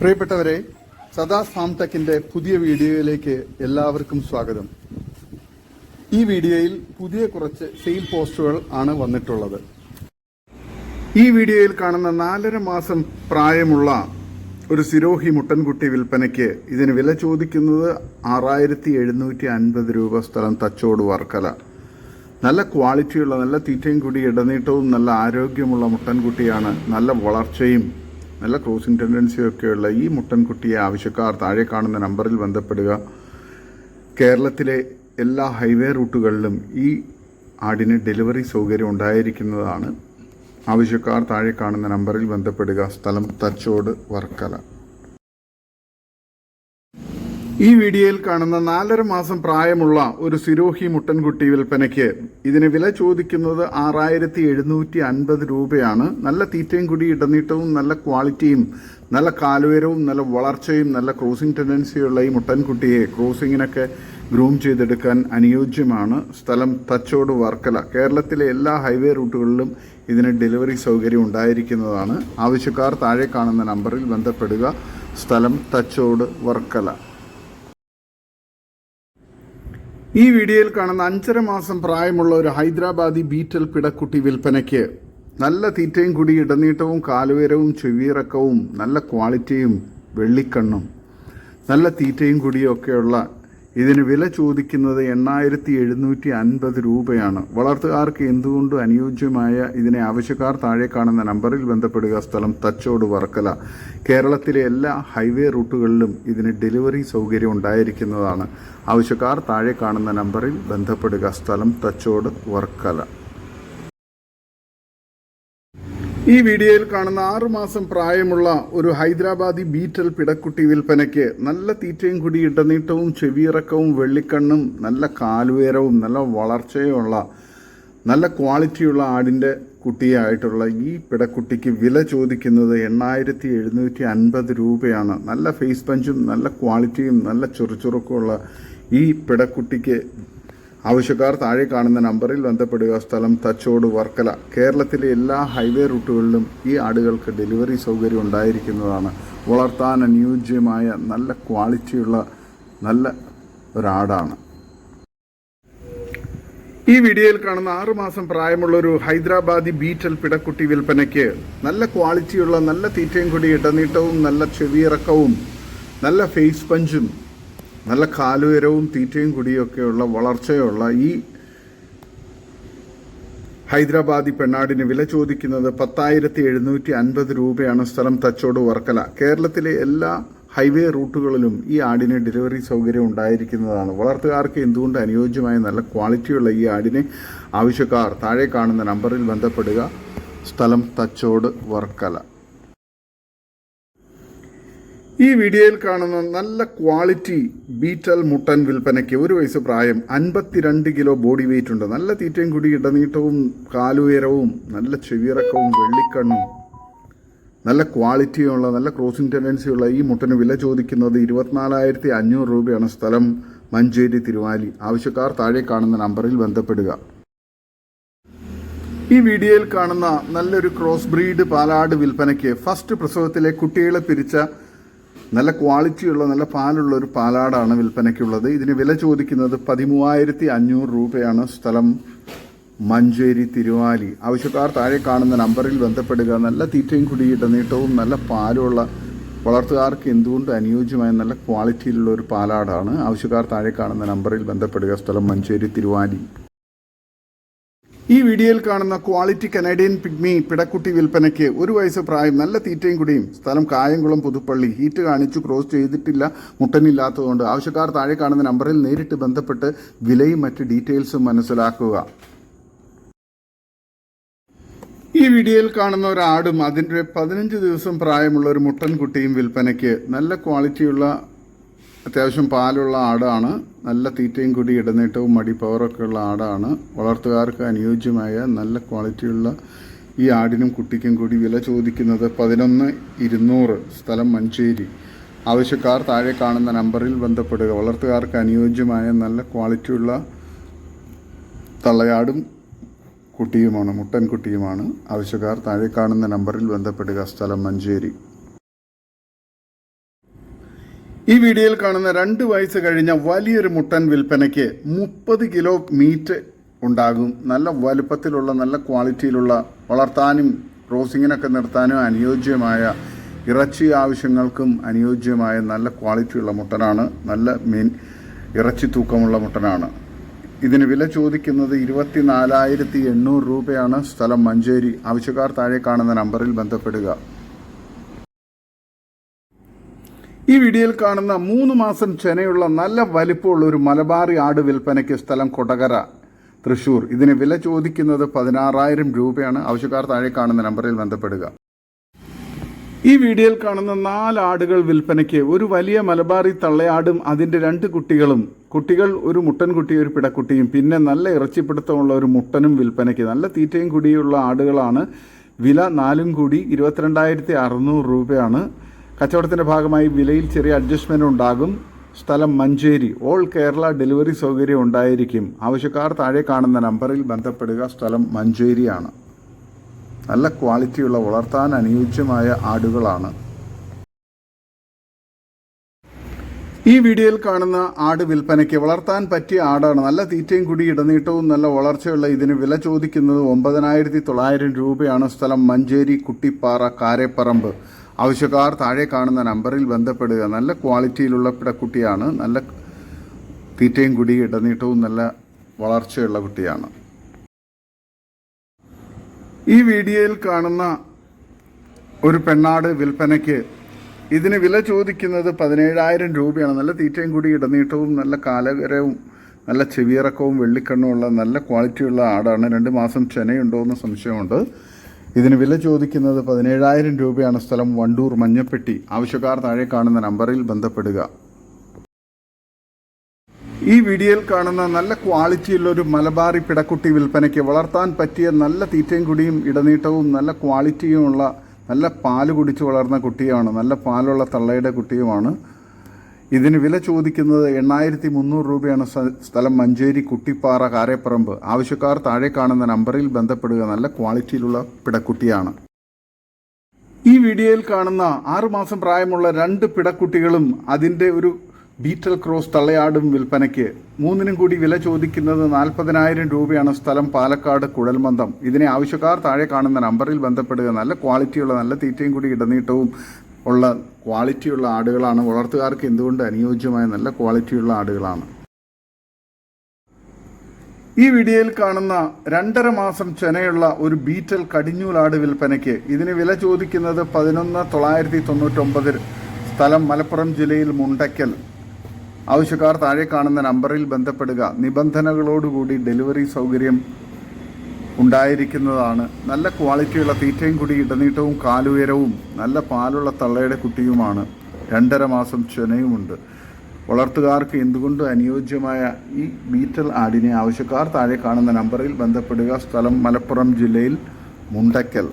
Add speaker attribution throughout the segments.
Speaker 1: പ്രിയപ്പെട്ടവരെ സദാ ഫാം പുതിയ വീഡിയോയിലേക്ക് എല്ലാവർക്കും സ്വാഗതം. ഈ വീഡിയോയിൽ പുതിയ കുറച്ച് സെയിൽ പോസ്റ്റുകൾ ആണ് വന്നിട്ടുള്ളത്. ഈ വീഡിയോയിൽ കാണുന്ന നാലര മാസം പ്രായമുള്ള ഒരു സിരോഹി മുട്ടൻകുട്ടി വിൽപ്പനയ്ക്ക് ഇതിന് വില ചോദിക്കുന്നത് ആറായിരത്തി എഴുന്നൂറ്റി അൻപത് രൂപ സ്ഥലം തച്ചോട് വർക്കല. നല്ല ക്വാളിറ്റിയുള്ള നല്ല തീറ്റയും കൂടി ഇടനീട്ടവും നല്ല ആരോഗ്യമുള്ള മുട്ടൻകുട്ടിയാണ്. നല്ല വളർച്ചയും നല്ല ക്രോസിംഗ് ടെൻഡൻസിയും ഒക്കെയുള്ള ഈ മുട്ടൻകുട്ടിയെ ആവശ്യക്കാർ താഴെ കാണുന്ന നമ്പറിൽ ബന്ധപ്പെടുക. കേരളത്തിലെ എല്ലാ ഹൈവേ റൂട്ടുകളിലും ഈ ആടിന് ഡെലിവറി സൗകര്യം ഉണ്ടായിരിക്കുന്നതാണ് ആവശ്യക്കാർ താഴെ കാണുന്ന നമ്പറിൽ ബന്ധപ്പെടുക. സ്ഥലം തച്ചോട് വർക്കല. ഈ വീഡിയോയിൽ കാണുന്ന നാലര മാസം പ്രായമുള്ള ഒരു സിരോഹി മുട്ടൻകുട്ടി വിൽപ്പനയ്ക്ക് ഇതിന് വില ചോദിക്കുന്നത് ആറായിരത്തി എഴുന്നൂറ്റി അൻപത് രൂപയാണ്. നല്ല തീറ്റയും കൂടി ഇടനീട്ടവും നല്ല ക്വാളിറ്റിയും നല്ല കാലുയരവും നല്ല വളർച്ചയും നല്ല ക്രോസിംഗ് ടെൻഡൻസിയുള്ള ഈ മുട്ടൻകുട്ടിയെ ക്രോസിങ്ങിനൊക്കെ ഗ്രൂം ചെയ്തെടുക്കാൻ അനുയോജ്യമാണ് സ്ഥലം തച്ചോട് വർക്കല. കേരളത്തിലെ എല്ലാ ഹൈവേ റൂട്ടുകളിലും ഇതിന് ഡെലിവറി സൗകര്യം ഉണ്ടായിരിക്കുന്നതാണ്. ആവശ്യക്കാർ താഴെ കാണുന്ന നമ്പറിൽ ബന്ധപ്പെടുക. സ്ഥലം തച്ചോട് വർക്കല. ഈ വീഡിയോയിൽ കാണുന്ന അഞ്ചര മാസം പ്രായമുള്ള ഒരു ഹൈദരാബാദി ബീറ്റൽ പിടക്കുട്ടി വിൽപ്പനയ്ക്ക് നല്ല തീറ്റയും കൂടി ഇടനീട്ടവും കാലുയരവും ചെവിയിറക്കവും നല്ല ക്വാളിറ്റിയും വെള്ളിക്കണ്ണും നല്ല തീറ്റയും കൂടിയൊക്കെയുള്ള ഇതിന് വില ചോദിക്കുന്നത് എണ്ണായിരത്തി എഴുന്നൂറ്റി അൻപത് രൂപയാണ്. വളർത്തുകാർക്ക് എന്തുകൊണ്ടും അനുയോജ്യമായ ഇതിനെ ആവശ്യക്കാർ താഴെ കാണുന്ന നമ്പറിൽ ബന്ധപ്പെടുക? സ്ഥലം തച്ചോട് വർക്കല. കേരളത്തിലെ എല്ലാ ഹൈവേ റൂട്ടുകളിലും ഇതിന് ഡെലിവറി സൗകര്യം ഉണ്ടായിരിക്കുന്നതാണ്. ആവശ്യക്കാർ താഴെ കാണുന്ന നമ്പറിൽ ബന്ധപ്പെടുക. സ്ഥലം തച്ചോട് വർക്കല. ഈ വീഡിയോയിൽ കാണുന്ന ആറുമാസം പ്രായമുള്ള ഒരു ഹൈദരാബാദി ബീറ്റൽ പിടക്കുട്ടി വിൽപ്പനയ്ക്ക് നല്ല തീറ്റയും കൂടി ഇടനീട്ടവും ചെവിയിറക്കവും വെള്ളിക്കണ്ണും നല്ല കാലുയരവും നല്ല വളർച്ചയുമുള്ള നല്ല ക്വാളിറ്റിയുള്ള ആടിന്റെ കുട്ടിയായിട്ടുള്ള ഈ പിടക്കുട്ടിക്ക് വില ചോദിക്കുന്നത് എണ്ണായിരത്തി എഴുന്നൂറ്റി അൻപത് രൂപയാണ്. നല്ല ഫേസ് പഞ്ചും നല്ല ക്വാളിറ്റിയും നല്ല ചുറുചുറുക്കുമുള്ള ഈ പിടക്കുട്ടിക്ക് ആവശ്യക്കാർ താഴെ കാണുന്ന നമ്പറിൽ ബന്ധപ്പെടുക സ്ഥലം തച്ചോട് വർക്കല. കേരളത്തിലെ എല്ലാ ഹൈവേ റൂട്ടുകളിലും ഈ ആടുകൾക്ക് ഡെലിവറി സൗകര്യം ഉണ്ടായിരിക്കുന്നതാണ്. വളർത്താൻ അനുയോജ്യമായ നല്ല ക്വാളിറ്റിയുള്ള നല്ല ഒരാടാണ്. ഈ വീഡിയോയിൽ കാണുന്ന ആറുമാസം പ്രായമുള്ള ഒരു ഹൈദരാബാദി ബീറ്റൽ പിടക്കുട്ടി വിൽപ്പനയ്ക്ക് നല്ല ക്വാളിറ്റിയുള്ള നല്ല തീറ്റയും കൂടി ഇടനീട്ടവും നല്ല ചെവിയിറക്കവും നല്ല ഫേസ് പഞ്ചും നല്ല കാലുയരവും തീറ്റയും കുടിയൊക്കെയുള്ള വളർച്ചയുള്ള ഈ ഹൈദരാബാദി പെണ്ണാടിന് വില ചോദിക്കുന്നത് പത്തായിരത്തി എഴുന്നൂറ്റി അൻപത് രൂപയാണ് സ്ഥലം തച്ചോട് വർക്കല. കേരളത്തിലെ എല്ലാ ഹൈവേ റൂട്ടുകളിലും ഈ ആടിന് ഡെലിവറി സൗകര്യം ഉണ്ടായിരിക്കുന്നതാണ്. വളർത്തുകാർക്ക് എന്തുകൊണ്ട് അനുയോജ്യമായ നല്ല ക്വാളിറ്റിയുള്ള ഈ ആടിനെ ആവശ്യക്കാർ താഴെ കാണുന്ന നമ്പറിൽ ബന്ധപ്പെടുക. സ്ഥലം തച്ചോട് വർക്കല. ഈ വീഡിയോയിൽ കാണുന്ന നല്ല ക്വാളിറ്റി ബീറ്റൽ മുട്ടൻ വിൽപ്പനയ്ക്ക് ഒരു വയസ്സ് പ്രായം അൻപത്തിരണ്ട് കിലോ ബോഡി വെയിറ്റ് ഉണ്ട്. നല്ല തീറ്റയും കുടി ഇടനീട്ടവും കാലുയരവും നല്ല ചെവിയിറക്കവും വെള്ളിക്കണ്ണും നല്ല ക്വാളിറ്റിയുള്ള നല്ല ക്രോസിംഗ് ടെൻഡൻസിയുള്ള ഈ മുട്ടന് വില ചോദിക്കുന്നത് ഇരുപത്തിനാലായിരത്തി അഞ്ഞൂറ് രൂപയാണ് സ്ഥലം മഞ്ചേരി തിരുവാലി. ആവശ്യക്കാർ താഴെ കാണുന്ന നമ്പറിൽ ബന്ധപ്പെടുക. ഈ വീഡിയോയിൽ കാണുന്ന നല്ലൊരു ക്രോസ് ബ്രീഡ് പാലാട് വിൽപ്പനയ്ക്ക് ഫസ്റ്റ് പ്രസവത്തിലെ കുട്ടികളെ പിരിച്ച നല്ല ക്വാളിറ്റിയുള്ള നല്ല പാലുള്ള ഒരു പാലാടാണ് വിൽപ്പനയ്ക്കുള്ളത്. ഇതിന് വില ചോദിക്കുന്നത് പതിമൂവായിരത്തി അഞ്ഞൂറ് രൂപയാണ്. സ്ഥലം മഞ്ചേരി തിരുവാലി. ആവശ്യക്കാർ താഴെ കാണുന്ന നമ്പറിൽ ബന്ധപ്പെടുക. നല്ല തീറ്റയും കുടിയിട്ട നീട്ടവും നല്ല പാലുള്ള വളർത്തുകാർക്ക് എന്തുകൊണ്ട് അനുയോജ്യമായ നല്ല ക്വാളിറ്റിയിലുള്ള ഒരു പാലാടാണ്? ആവശ്യക്കാർ താഴെ കാണുന്ന നമ്പറിൽ ബന്ധപ്പെടുക. സ്ഥലം മഞ്ചേരി തിരുവാലി. ഈ വീഡിയോയിൽ കാണുന്ന ക്വാളിറ്റി കനേഡിയൻ പിഗ്മി പിടക്കുട്ടി വിൽപ്പനയ്ക്ക് ഒരു വയസ്സ് പ്രായം നല്ല തീറ്റയും കുടിയും സ്ഥലം കായംകുളം പുതുപ്പള്ളി ഹീറ്റ് കാണിച്ചു ക്രോസ് ചെയ്തിട്ടില്ല മുട്ടനില്ലാത്തതുകൊണ്ട്. ആവശ്യക്കാർ താഴെ കാണുന്ന നമ്പറിൽ നേരിട്ട് ബന്ധപ്പെട്ട് വിലയും മറ്റ് ഡീറ്റെയിൽസും മനസ്സിലാക്കുക. ഈ വീഡിയോയിൽ കാണുന്ന ഒരു ആടും അതിന്റെ പതിനഞ്ച് ദിവസം പ്രായമുള്ള ഒരു മുട്ടൻകുട്ടിയും വിൽപ്പനയ്ക്ക്. നല്ല ക്വാളിറ്റിയുള്ള അത്യാവശ്യം പാലുള്ള ആടാണ്. നല്ല തീറ്റയും കൂടി ഇടനീട്ടവും മടി പവറൊക്കെ ഉള്ള ആടാണ്. വളർത്തുകാർക്ക് അനുയോജ്യമായ നല്ല ക്വാളിറ്റിയുള്ള ഈ ആടിനും കുട്ടിക്കും കൂടി വില ചോദിക്കുന്നത് പതിനൊന്ന് ഇരുന്നൂറ് സ്ഥലം മഞ്ചേരി. ആവശ്യക്കാർ താഴെ കാണുന്ന നമ്പറിൽ ബന്ധപ്പെടുക. വളർത്തുകാർക്ക് അനുയോജ്യമായ നല്ല ക്വാളിറ്റിയുള്ള തള്ളയാടും കുട്ടിയുമാണ് മുട്ടൻ കുട്ടിയുമാണ്. ആവശ്യക്കാർ താഴെ കാണുന്ന നമ്പറിൽ ബന്ധപ്പെടുക. സ്ഥലം മഞ്ചേരി. ഈ വീഡിയോയിൽ കാണുന്ന രണ്ട് വയസ്സ് കഴിഞ്ഞ വലിയൊരു മുട്ടൻ വിൽപ്പനയ്ക്ക് മുപ്പത് കിലോ മീറ്റ് ഉണ്ടാകും. നല്ല വലുപ്പത്തിലുള്ള നല്ല ക്വാളിറ്റിയിലുള്ള വളർത്താനും ക്രോസിങ്ങിനൊക്കെ നിർത്താനും അനുയോജ്യമായ ഇറച്ചി ആവശ്യങ്ങൾക്കും അനുയോജ്യമായ നല്ല ക്വാളിറ്റിയുള്ള മുട്ടനാണ്. നല്ല മീൻ ഇറച്ചി തൂക്കമുള്ള മുട്ടനാണ്. ഇതിന് വില ചോദിക്കുന്നത് ഇരുപത്തി നാലായിരത്തി എണ്ണൂറ് രൂപയാണ്. സ്ഥലം മഞ്ചേരി. ആവശ്യക്കാർ താഴെ കാണുന്ന നമ്പറിൽ ബന്ധപ്പെടുക. ഈ വീഡിയോയിൽ കാണുന്ന മൂന്ന് മാസം ചെനയുള്ള നല്ല വലിപ്പമുള്ള ഒരു മലബാറി ആട് വിൽപ്പനയ്ക്ക് സ്ഥലം കൊടകര. തൃശൂർ. ഇതിന് വില ചോദിക്കുന്നത് പതിനാറായിരം രൂപയാണ്. ആവശ്യക്കാർ താഴെ കാണുന്ന നമ്പറിൽ ബന്ധപ്പെടുക. ഈ വീഡിയോയിൽ കാണുന്ന നാല് ആടുകൾ വിൽപ്പനയ്ക്ക് ഒരു വലിയ മലബാറി തള്ളയാടും അതിന്റെ രണ്ട് കുട്ടികളും. കുട്ടികൾ ഒരു മുട്ടൻ കുട്ടി ഒരു പിടക്കുട്ടിയും. പിന്നെ നല്ല ഇറച്ചിപ്പിടുത്തമുള്ള ഒരു മുട്ടനും വിൽപ്പനയ്ക്ക്. നല്ല തീറ്റയും കൂടിയുള്ള ആടുകളാണ്. വില നാലും കൂടി ഇരുപത്തിരണ്ടായിരത്തി അറുന്നൂറ് രൂപയാണ്. കച്ചവടത്തിന്റെ ഭാഗമായി വിലയിൽ ചെറിയ അഡ്ജസ്റ്റ്മെന്റ് ഉണ്ടാകും. സ്ഥലം മഞ്ചേരി. ഓൾ കേരള ഡെലിവറി സൗകര്യം ഉണ്ടായിരിക്കും. ആവശ്യക്കാർ താഴെ കാണുന്ന നമ്പറിൽ ബന്ധപ്പെടുക. സ്ഥലം മഞ്ചേരിയാണ്. നല്ല ക്വാളിറ്റിയുള്ള വളർത്താൻ അനുയോജ്യമായ ആടുകളാണ്. ഈ വീഡിയോയിൽ കാണുന്ന ആട് വിൽപ്പനയ്ക്ക് വളർത്താൻ പറ്റിയ ആടാണ്. നല്ല തീറ്റയും കുടി ഇടനീട്ടവും നല്ല വളർച്ചയുള്ള ഇതിന് വില ചോദിക്കുന്നത് ഒമ്പതിനായിരത്തി തൊള്ളായിരം രൂപയാണ്. സ്ഥലം മഞ്ചേരി കുട്ടിപ്പാറ കാരേപ്പറമ്പ്. ആവശ്യക്കാർ താഴെ കാണുന്ന നമ്പറിൽ ബന്ധപ്പെടുക. നല്ല ക്വാളിറ്റിയിലുള്ള പിടക്കുട്ടിയാണ് നല്ല തീറ്റയും കുടി ഇടനീട്ടവും നല്ല വളർച്ചയുള്ള കുട്ടിയാണ്. ഈ വീഡിയോയിൽ കാണുന്ന ഒരു പെണ്ണാട് വിൽപ്പനയ്ക്ക് ഇതിന് വില ചോദിക്കുന്നത് പതിനേഴായിരം രൂപയാണ്. നല്ല തീറ്റയും കൂടി ഇടനീട്ടവും നല്ല കാലകരവും നല്ല ചെവിയിറക്കവും വെള്ളിക്കണ്ണുമുള്ള നല്ല ക്വാളിറ്റിയുള്ള ആടാണ്. രണ്ട് മാസം ചെനയുണ്ടോ എന്ന് സംശയമുണ്ട്. ഇതിന് വില ചോദിക്കുന്നത് പതിനേഴായിരം രൂപയാണ് സ്ഥലം വണ്ടൂർ മഞ്ഞപ്പെട്ടി. ആവശ്യക്കാർ താഴെ കാണുന്ന നമ്പറിൽ ബന്ധപ്പെടുക. ഈ വീഡിയോയിൽ കാണുന്ന നല്ല ക്വാളിറ്റിയുള്ള ഒരു മലബാറി പിടക്കുട്ടി വിൽപ്പനയ്ക്ക് വളർത്താൻ പറ്റിയ നല്ല തീറ്റയും കുടിയും ഇടനീട്ടവും നല്ല ക്വാളിറ്റിയുമുള്ള നല്ല പാൽ കുടിച്ച് വളർന്ന കുട്ടിയാണ് നല്ല പാലുള്ള തള്ളയുടെ കുട്ടിയുമാണ് ഇതിന് വില ചോദിക്കുന്നത് എണ്ണായിരത്തി മുന്നൂറ് രൂപയാണ് സ്ഥ- സ്ഥലം മഞ്ചേരി കുട്ടിപ്പാറ കാരേപ്പറമ്പ്. ആവശ്യക്കാർ താഴെ കാണുന്ന നമ്പറിൽ ബന്ധപ്പെടുക. നല്ല ക്വാളിറ്റിയിലുള്ള പിടക്കുട്ടിയാണ്. ഈ വീഡിയോയിൽ കാണുന്ന ആറുമാസം പ്രായമുള്ള രണ്ട് പിടക്കുട്ടികളും അതിന്റെ ഒരു ബീറ്റൽ ക്രോസ് തള്ളയാടും വിൽപ്പനയ്ക്ക്. മൂന്നിനും കൂടി വില ചോദിക്കുന്നത് നാൽപ്പതിനായിരം രൂപയാണ് സ്ഥലം പാലക്കാട് കുഴൽമന്ദം. ഇതിനെ ആവശ്യക്കാർ താഴെ കാണുന്ന നമ്പറിൽ ബന്ധപ്പെടുക. നല്ല ക്വാളിറ്റിയുള്ള നല്ല തീറ്റയും കൂടി ഇടനീട്ടവും ഉള്ള ക്വാളിറ്റിയുള്ള ആടുകളാണ്. വളർത്തുകാർക്ക് എന്തുകൊണ്ട് അനുയോജ്യമായ നല്ല ക്വാളിറ്റിയുള്ള ആടുകളാണ്? ഈ വീഡിയോയിൽ കാണുന്ന രണ്ടര മാസം ചെനയുള്ള ഒരു ബീറ്റൽ കടിഞ്ഞൂലാട് വിൽപ്പനയ്ക്ക് ഇതിന് വില ചോദിക്കുന്നത് പതിനൊന്ന് തൊള്ളായിരത്തി തൊണ്ണൂറ്റൊമ്പതിൽ സ്ഥലം മലപ്പുറം ജില്ലയിൽ മുണ്ടയ്ക്കൽ. ആവശ്യക്കാർ താഴെ കാണുന്ന നമ്പറിൽ ബന്ധപ്പെടുക. നിബന്ധനകളോടുകൂടി ഡെലിവറി സൗകര്യം ഉണ്ടായിരിക്കുന്നതാണ്. നല്ല ക്വാളിറ്റിയുള്ള തീറ്റയും കൂടി ഇടനീട്ടവും കാലുയരവും നല്ല പാലുള്ള തള്ളയുടെ കുട്ടിയുമാണ്. രണ്ടര മാസം ചെനയുമുണ്ട് വളർത്തുകാർക്ക് എന്തുകൊണ്ട് അനുയോജ്യമായ ഈ ബീറ്റൽ ആടിനെ ആവശ്യക്കാർ താഴെ കാണുന്ന നമ്പറിൽ ബന്ധപ്പെടുക? സ്ഥലം മലപ്പുറം ജില്ലയിൽ മുണ്ടയ്ക്കൽ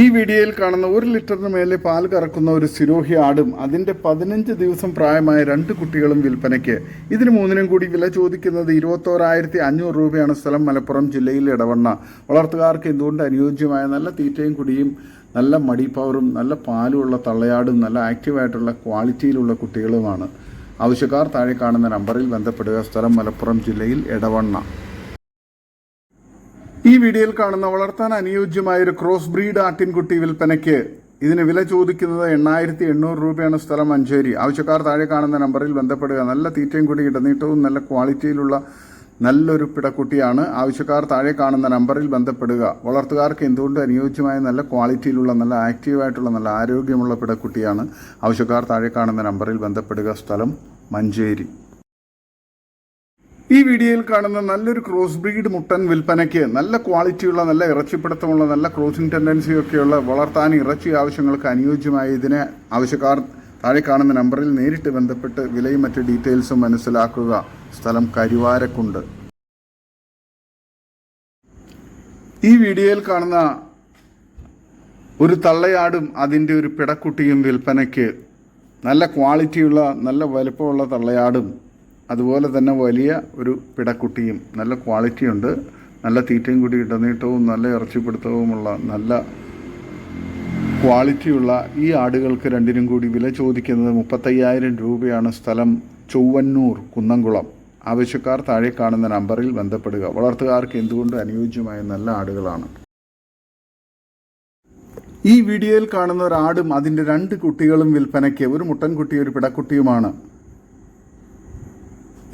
Speaker 1: ഈ വീഡിയോയിൽ കാണുന്ന ഒരു ലിറ്ററിന് മേലെ പാൽ കറക്കുന്ന ഒരു സിരോഹി ആടും അതിന്റെ പതിനഞ്ച് ദിവസം പ്രായമായ രണ്ട് കുട്ടികളും വിൽപ്പനയ്ക്ക്. ഇതിന് മൂന്നിനും കൂടി വില ചോദിക്കുന്നത് ഇരുപത്തോരായിരത്തി അഞ്ഞൂറ് രൂപയാണ് സ്ഥലം മലപ്പുറം ജില്ലയിൽ ഇടവണ്ണ. വളർത്തുകാർക്ക് എന്തുകൊണ്ട് അനുയോജ്യമായ നല്ല തീറ്റയും കുടിയും നല്ല മടിപ്പവറും നല്ല പാലുമുള്ള തള്ളയാടും നല്ല ആക്റ്റീവായിട്ടുള്ള ക്വാളിറ്റിയിലുള്ള കുട്ടികളുമാണ്. ആവശ്യക്കാർ താഴെ കാണുന്ന നമ്പറിൽ ബന്ധപ്പെടുക. സ്ഥലം മലപ്പുറം ജില്ലയിൽ എടവണ്ണ ഈ വീഡിയോയിൽ കാണുന്ന വളർത്താൻ അനുയോജ്യമായ ഒരു ക്രോസ് ബ്രീഡ് ആട്ടിൻകുട്ടി വിൽപ്പനയ്ക്ക് ഇതിന് വില ചോദിക്കുന്നത് എണ്ണായിരത്തി എണ്ണൂറ് രൂപയാണ് സ്ഥലം മഞ്ചേരി. ആവശ്യക്കാർ താഴെ കാണുന്ന നമ്പറിൽ ബന്ധപ്പെടുക. നല്ല തീറ്റയും കൂടി ഇടനീട്ടവും നല്ല ക്വാളിറ്റിയിലുള്ള നല്ലൊരു പിടക്കുട്ടിയാണ്. ആവശ്യക്കാർ താഴെ കാണുന്ന നമ്പറിൽ ബന്ധപ്പെടുക. വളർത്തുകാർക്ക് എന്തുകൊണ്ട് അനുയോജ്യമായ നല്ല ക്വാളിറ്റിയിലുള്ള നല്ല ആക്റ്റീവായിട്ടുള്ള നല്ല ആരോഗ്യമുള്ള പിടക്കുട്ടിയാണ്? ആവശ്യക്കാർ താഴെ കാണുന്ന നമ്പറിൽ ബന്ധപ്പെടുക. സ്ഥലം മഞ്ചേരി. ഈ വീഡിയോയിൽ കാണുന്ന നല്ലൊരു ക്രോസ് ബ്രീഡ് മുട്ടൻ വിൽപ്പനയ്ക്ക് നല്ല ക്വാളിറ്റിയുള്ള നല്ല ഇറച്ചിപ്പിടുത്തമുള്ള നല്ല ക്രോസിംഗ് ടെൻഡൻസിയൊക്കെയുള്ള വളർത്താൻ ഇറച്ചി ആവശ്യങ്ങൾക്ക് അനുയോജ്യമായ ഇതിനെ ആവശ്യക്കാർ താഴെ കാണുന്ന നമ്പറിൽ നേരിട്ട് ബന്ധപ്പെട്ട് വിലയും മറ്റ് ഡീറ്റെയിൽസും മനസ്സിലാക്കുക. സ്ഥലം കരുവാരക്കുണ്ട്. ഈ വീഡിയോയിൽ കാണുന്ന ഒരു തള്ളയാടും അതിന്റെ ഒരു പിടക്കുട്ടിയും വിൽപ്പനയ്ക്ക് നല്ല ക്വാളിറ്റിയുള്ള നല്ല വലുപ്പമുള്ള തള്ളയാടും അതുപോലെ തന്നെ വലിയ ഒരു പിടക്കുട്ടിയും നല്ല ക്വാളിറ്റിയുണ്ട് നല്ല തീറ്റയും കൂടി ഇടനീട്ടവും നല്ല ഇറച്ചിപ്പിടുത്തവുമുള്ള നല്ല ക്വാളിറ്റിയുള്ള ഈ ആടുകൾക്ക് രണ്ടിനും കൂടി വില ചോദിക്കുന്നത് മുപ്പത്തയ്യായിരം രൂപയാണ് സ്ഥലം ചൊവ്വന്നൂർ കുന്നംകുളം. ആവശ്യക്കാർ താഴെ കാണുന്ന നമ്പറിൽ ബന്ധപ്പെടുക. വളർത്തുകാർക്ക് എന്തുകൊണ്ട് അനുയോജ്യമായ നല്ല ആടുകളാണ്? ഈ വീഡിയോയിൽ കാണുന്ന ഒരാടും അതിന്റെ രണ്ട് കുട്ടികളും വിൽപ്പനയ്ക്ക്. ഒരു മുട്ടൻകുട്ടി ഒരു പിടക്കുട്ടിയുമാണ്.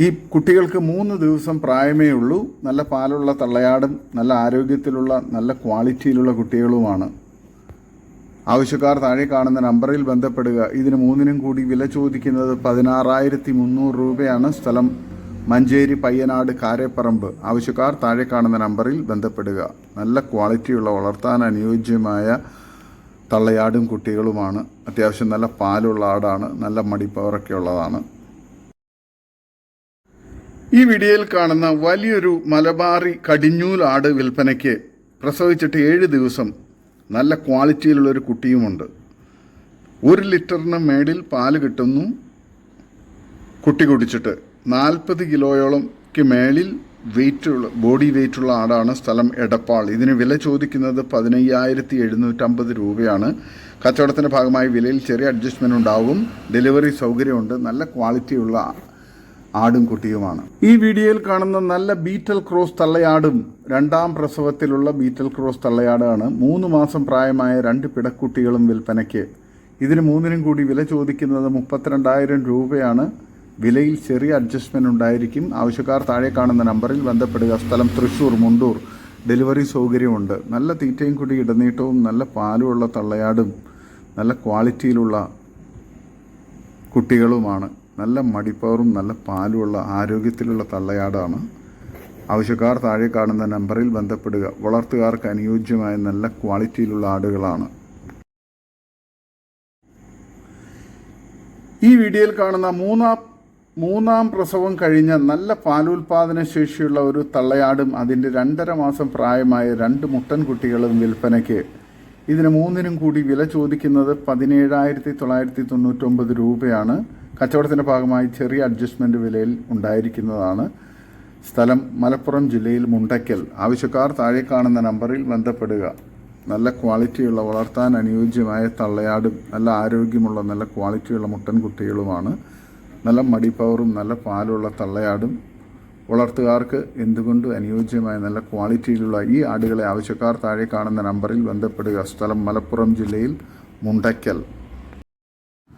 Speaker 1: ഈ കുട്ടികൾക്ക് മൂന്ന് ദിവസം പ്രായമേ ഉള്ളൂ. നല്ല പാലുള്ള തള്ളയാടും നല്ല ആരോഗ്യത്തിലുള്ള നല്ല ക്വാളിറ്റിയിലുള്ള കുട്ടികളുമാണ്. ആവശ്യക്കാർ താഴെ കാണുന്ന നമ്പറിൽ ബന്ധപ്പെടുക. ഇതിന് മൂന്നിനും കൂടി വില ചോദിക്കുന്നത് പതിനാറായിരത്തി മുന്നൂറ് രൂപയാണ്. സ്ഥലം മഞ്ചേരി പയ്യനാട് കാരേപ്പറമ്പ്. ആവശ്യക്കാർ താഴെ കാണുന്ന നമ്പറിൽ ബന്ധപ്പെടുക. നല്ല ക്വാളിറ്റിയുള്ള വളർത്താൻ അനുയോജ്യമായ തള്ളയാടും കുട്ടികളുമാണ്. അത്യാവശ്യം നല്ല പാലുള്ള ആടാണ്. നല്ല മടിപ്പവറൊക്കെ ഉള്ളതാണ്. ഈ വീഡിയോയിൽ കാണുന്ന വലിയൊരു മലബാറി കടിഞ്ഞൂലാട് വിൽപ്പനയ്ക്ക് പ്രസവിച്ചിട്ട് ഏഴ് ദിവസം നല്ല ക്വാളിറ്റിയിലുള്ള ഒരു കുട്ടിയുമുണ്ട്. ഒരു ലിറ്ററിന് മേളിൽ പാൽ കിട്ടുന്നു. കുട്ടി കുടിച്ചിട്ട് നാൽപ്പത് കിലോയോളംക്ക് മേളിൽ വെയിറ്റുള്ള ബോഡി വെയിറ്റുള്ള ആടാണ് സ്ഥലം എടപ്പാൾ. ഇതിന് വില ചോദിക്കുന്നത് പതിനയ്യായിരത്തി എഴുന്നൂറ്റമ്പത് രൂപയാണ്. കച്ചവടത്തിന്റെ ഭാഗമായി വിലയിൽ ചെറിയ അഡ്ജസ്റ്റ്മെന്റ് ഉണ്ടാവും. ഡെലിവറി സൗകര്യമുണ്ട്. നല്ല ക്വാളിറ്റിയുള്ള ആടും കുട്ടിയുമാണ് ഈ വീഡിയോയിൽ കാണുന്ന നല്ല ബീറ്റൽ ക്രോസ് തള്ളയാടും രണ്ടാം പ്രസവത്തിലുള്ള ബീറ്റൽ ക്രോസ് തള്ളയാടാണ് മൂന്ന് മാസം പ്രായമായ രണ്ട് പിടക്കുട്ടികളും വിൽപ്പനയ്ക്ക്. ഇതിന് മൂന്നിനും കൂടി വില ചോദിക്കുന്നത് മുപ്പത്തിരണ്ടായിരം രൂപയാണ്. വിലയിൽ ചെറിയ അഡ്ജസ്റ്റ്മെന്റ് ഉണ്ടായിരിക്കും. ആവശ്യക്കാർ താഴെ കാണുന്ന നമ്പറിൽ ബന്ധപ്പെടുക. സ്ഥലം തൃശൂർ മുണ്ടൂർ. ഡെലിവറി സൗകര്യമുണ്ട്. നല്ല തീറ്റയും കൂടി ഇടനീട്ടവും നല്ല പാലുമുള്ള തള്ളയാടും നല്ല ക്വാളിറ്റിയിലുള്ള കുട്ടികളുമാണ്. നല്ല മടിപ്പവറും നല്ല പാലുമുള്ള ആരോഗ്യത്തിലുള്ള തള്ളയാടാണ്. ആവശ്യക്കാർ താഴെ കാണുന്ന നമ്പറിൽ ബന്ധപ്പെടുക. വളർത്തുകാർക്ക് അനുയോജ്യമായ നല്ല ക്വാളിറ്റിയിലുള്ള ആടുകളാണ്. ഈ വീഡിയോയിൽ കാണുന്ന മൂന്നാം മൂന്നാം പ്രസവം കഴിഞ്ഞ നല്ല പാലുൽപാദന ശേഷിയുള്ള ഒരു തള്ളയാടും അതിന്റെ രണ്ടര മാസം പ്രായമായ രണ്ട് മുട്ടൻ കുട്ടികളും വിൽപ്പനയ്ക്ക്. ഇതിന് മൂന്നിനും കൂടി വില ചോദിക്കുന്നത് പതിനേഴായിരത്തി തൊള്ളായിരത്തി തൊണ്ണൂറ്റൊമ്പത് രൂപയാണ്. കച്ചവടത്തിന്റെ ഭാഗമായി ചെറിയ അഡ്ജസ്റ്റ്മെന്റ് വിലയിൽ ഉണ്ടായിരിക്കുന്നതാണ്. സ്ഥലം മലപ്പുറം ജില്ലയിൽ മുണ്ടയ്ക്കൽ. ആവശ്യക്കാർ താഴെ കാണുന്ന നമ്പറിൽ ബന്ധപ്പെടുക. നല്ല ക്വാളിറ്റിയുള്ള വളർത്താൻ അനുയോജ്യമായ തള്ളയാടും നല്ല ആരോഗ്യമുള്ള നല്ല ക്വാളിറ്റിയുള്ള മുട്ടൻ കുട്ടികളുമാണ് നല്ല മടിപ്പവറും നല്ല പാലുള്ള തള്ളയാടും. വളർത്തുകാർക്ക് എന്തുകൊണ്ട് അനുയോജ്യമായ നല്ല ക്വാളിറ്റിയിലുള്ള ഈ ആടുകളെ ആവശ്യക്കാർ താഴെ കാണുന്ന നമ്പറിൽ ബന്ധപ്പെടുക. സ്ഥലം മലപ്പുറം ജില്ലയിൽ മുണ്ടയ്ക്കൽ.